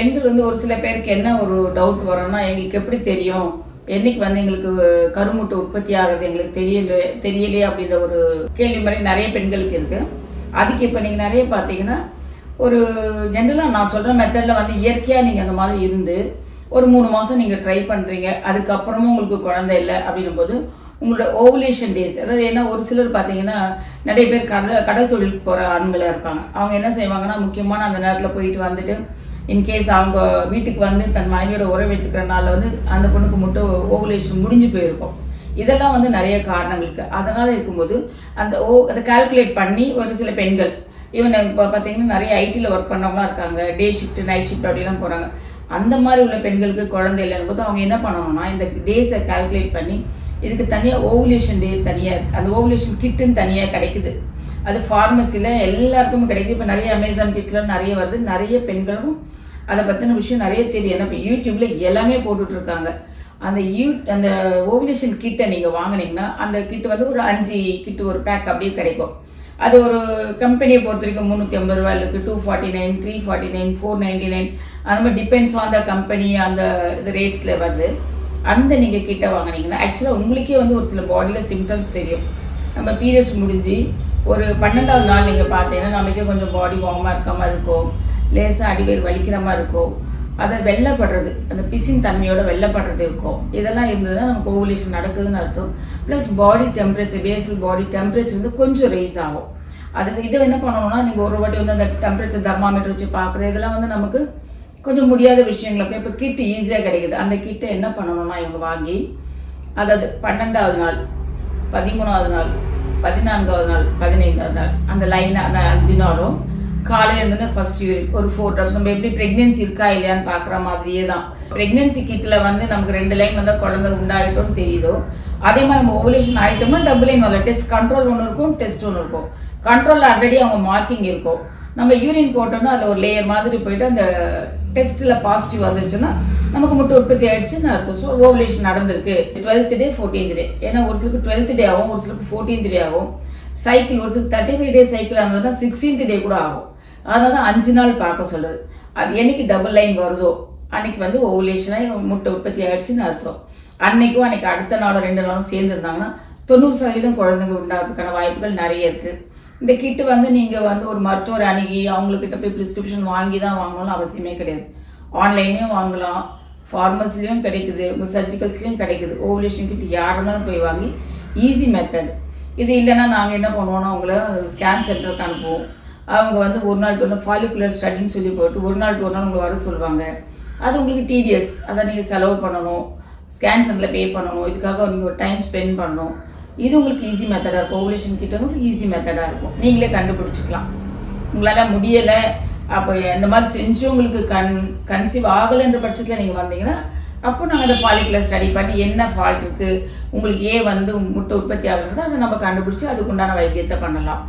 பெண்கள் வந்து ஒரு சில பேருக்கு என்ன ஒரு டவுட் வரும்னா எங்களுக்கு எப்படி தெரியும்? என்னைக்கு வந்து எங்களுக்கு கருமுட்டை உற்பத்தி ஆகிறது எங்களுக்கு தெரியல தெரியலையே அப்படின்ற ஒரு கேள்வி மாதிரி நிறைய பெண்களுக்கு இருக்குது அதுக்கு இப்போ நீங்கள் நிறைய பார்த்தீங்கன்னா ஒரு ஜென்ரலாக நான் சொல்கிற மெத்தடில் வந்து இயற்கையாக நீங்கள் அந்த மாதிரி இருந்து ஒரு மூணு மாதம் நீங்கள் ட்ரை பண்ணுறீங்க அதுக்கப்புறமும் உங்களுக்கு குழந்தை இல்லை அப்படின்னும் போது உங்களோட ஓவுலேஷன் டேஸ் அதாவது ஏன்னா ஒரு சிலர் பார்த்தீங்கன்னா நிறைய பேர் கடல் கடல் தொழிலுக்கு போகிற ஆண்களாக இருப்பாங்க. அவங்க என்ன செய்வாங்கன்னா முக்கியமான அந்த நேரத்தில் போயிட்டு வந்துட்டு இன்கேஸ் அவங்க வீட்டுக்கு வந்து தன் மனைவியோட உறவு எடுத்துக்கிற நாளில் வந்து அந்த பொண்ணுக்கு மட்டும் ஓவுலேஷன் முடிஞ்சு போயிருக்கும். இதெல்லாம் வந்து நிறைய காரணங்கள் இருக்குது அதனால் இருக்கும்போது அந்த ஓ அதை கால்குலேட் பண்ணி ஒரு சில பெண்கள் ஈவன் இப்போ பார்த்தீங்கன்னா நிறைய ஐடியில் ஒர்க் பண்ணவங்களாம் இருக்காங்க. டே ஷிஃப்ட் நைட் ஷிஃப்ட் அப்படிலாம் போகிறாங்க அந்த மாதிரி உள்ள பெண்களுக்கு குழந்தை இல்லைன்னு போது அவங்க என்ன பண்ணணும்னா இந்த டேஸை கால்குலேட் பண்ணி இதுக்கு தனியாக ஓவுலேஷன் டே தனியாக இருக்குது அந்த ஓவுலேஷன் கிட்டுன்னு தனியாக கிடைக்குது. அது ஃபார்மசியில் எல்லாருக்குமே கிடைக்குது. இப்போ நிறைய அமேசான் கிட்ஸ்லாம் நிறைய வருது. நிறைய பெண்களும் அதை பற்றின விஷயம் நிறைய தெரியும். ஏன்னா இப்போ யூடியூப்பில் எல்லாமே போட்டுட்ருக்காங்க. அந்த யூ அந்த ஓவுலேஷன் கிட்டை நீங்கள் வாங்கினீங்கன்னா அந்த கிட்டு வந்து ஒரு அஞ்சு கிட்டு ஒரு பேக் அப்படியே கிடைக்கும். அது ஒரு கம்பெனியை பொறுத்த வரைக்கும் முந்நூற்றி ஐம்பது ரூபாயில் இருக்குது two forty nine three forty nine four ninety nine அந்த மாதிரி டிபெண்ட்ஸ் ஆன் த கம்பெனி அந்த இது ரேட்ஸில் வருது. அந்த நீங்கள் கிட்ட வாங்கினீங்கன்னா ஆக்சுவலாக உங்களுக்கே வந்து ஒரு சில பாடியில் சிம்டம்ஸ் தெரியும். நம்ம பீரியட்ஸ் முடிஞ்சு ஒரு பன்னெண்டாவது நாள் நீங்கள் பார்த்தீங்கன்னா நமக்கே கொஞ்சம் பாடி வார்மாக இருக்க மாதிரி இருக்கும். லேசாக அடிவேர் வலிக்கிற மாதிரி இருக்கும் அதை வெள்ளப்படுறது அந்த பிசின் தன்மையோட வெள்ளப்படுறது இருக்கும் இதெல்லாம் இருந்ததுன்னா நமக்கு ஓவுலேஷன் நடக்குதுன்னு அர்த்தம். Plus body temperature basal body temperature வந்து கொஞ்சம் ரைஸ் ஆகும். அது இதை என்ன பண்ணணும்னா நீங்கள் ஒரு வாட்டி வந்து அந்த டெம்பரேச்சர் தெர்மாமீட்டர் வச்சு பார்க்குறது இதெல்லாம் வந்து நமக்கு கொஞ்சம் முடியாத விஷயங்களுக்கு இப்போ கிட்டு ஈஸியாக கிடைக்குது. அந்த கிட்டை என்ன பண்ணணும்னா இவங்க வாங்கி அதாவது பன்னெண்டாவது நாள் பதிமூணாவது நாள் பதினான்காவது நாள் பதினைந்தாவது நாள் அந்த லைனாக அந்த அஞ்சு நாளும் காலையில் இருந்து ஃபர்ஸ்ட் யூரின் ஒரு ஃபோர் ட்ராப்ஸ் நம்ம எப்படி ப்ரெக்னென்சி இருக்கா இல்லையான்னு பார்க்குற மாதிரியே தான் ப்ரெக்னென்சி கிட்டில் வந்து நமக்கு ரெண்டு லைன் வந்தால் குழந்தை உண்டாகிட்டோம்னு தெரியுதோ? அதே மாதிரி நம்ம ஓவலேஷன் ஆகிட்டோம்னா டபுள் லைன் வரல டெஸ்ட் கண்ட்ரோல் ஒன்று இருக்கும் டெஸ்ட் ஒன்று இருக்கும். கண்ட்ரோலில் ஆல்ரெடி அவங்க மார்க்கிங் இருக்கும். நம்ம யூரின் போட்டோம்னா அதில் ஒரு லேயர் மாதிரி போயிட்டு அந்த டெஸ்ட்டில் பாசிட்டிவ் வந்துருச்சுன்னா நமக்கு மட்டும் உற்பத்தி ஆயிடுச்சுன்னு அர்த்தம். ஸோ ஓவலேஷன் நடந்திருக்கு. டுவெல்த் டே ஃபோர்டீன்த் டே ஏன்னா ஒரு சிலருக்கு டுவெல்த் டே ஆகும் ஒரு சிலருக்கு ஃபோர்டீன்த் டே ஆகும். சைக்கிள் ஒரு சிலருக்கு தேர்ட்டி ஃபைவ் டே சைக்கிள் ஆகுதுன்னா சிக்ஸ்டீன்த் டே கூட ஆகும். அதாவது அஞ்சு நாள் பார்க்க சொல்லுது அது என்னைக்கு டபுள் லைன் வருதோ அன்னைக்கு வந்து ஓவுலேஷனாக முட்டை உற்பத்தி ஆகிடுச்சின்னு அர்த்தம். அன்னைக்கும் அன்னைக்கு அடுத்த நாளும் ரெண்டு நாளும் சேர்ந்துருந்தாங்கன்னா தொண்ணூறு சதவீதம் குழந்தைங்க உண்டாகிறதுக்கான வாய்ப்புகள் நிறைய இருக்குது இந்த கிட்டு வந்து நீங்கள் வந்து ஒரு மருத்துவர் அணுகி அவங்கக்கிட்ட போய் ப்ரிஸ்கிரிப்ஷன் வாங்கி தான் வாங்கணும்னு அவசியமே கிடையாது. ஆன்லைன்லேயும் வாங்கலாம் ஃபார்மசிலையும் கிடைக்குது உங்கள் சர்ஜிக்கல்ஸ்லேயும் கிடைக்குது. ஓவலேஷன் கிட்ட யார் வேணாலும் போய் வாங்கி ஈஸி மெத்தட் இது இல்லைன்னா நாங்கள் என்ன பண்ணுவோம்னா அவங்கள ஸ்கேன் சென்டருக்கு அனுப்புவோம். அவங்க வந்து ஒரு நாள் ஒன்று ஃபாலிகுலர் ஸ்டடின்னு சொல்லி போட்டு ஒரு நாள் ஒரு நாள் உங்களை வர சொல்லுவாங்க. அது உங்களுக்கு டிடிஎஸ் அதை நீங்கள் செலவு பண்ணணும். ஸ்கேன் சென்டரில் பே பண்ணணும். இதுக்காக நீங்கள் ஒரு டைம் ஸ்பெண்ட் பண்ணணும். இது உங்களுக்கு ஈஸி மெத்தடாக இருக்கும். ஓவலேஷன் கிட்ட வந்து உங்களுக்கு ஈஸி மெத்தடாக இருக்கும். நீங்களே கண்டுபிடிச்சிக்கலாம். உங்களால் முடியலை. அப்போ இந்த மாதிரி செஞ்சு உங்களுக்கு கன் கன்சீவ் ஆகலைன்ற பட்சத்தில் நீங்கள் வந்தீங்கன்னா அப்போ நாங்கள் அந்த ஃபாலிகுலர் ஸ்டடி பண்ணி என்ன ஃபால்ட் இருக்குது உங்களுக்கு ஏன் வந்து முட்டை உற்பத்தி ஆகுறதோ அதை நம்ம கண்டுபிடிச்சி அதுக்குண்டான வைத்தியத்தை பண்ணலாம்.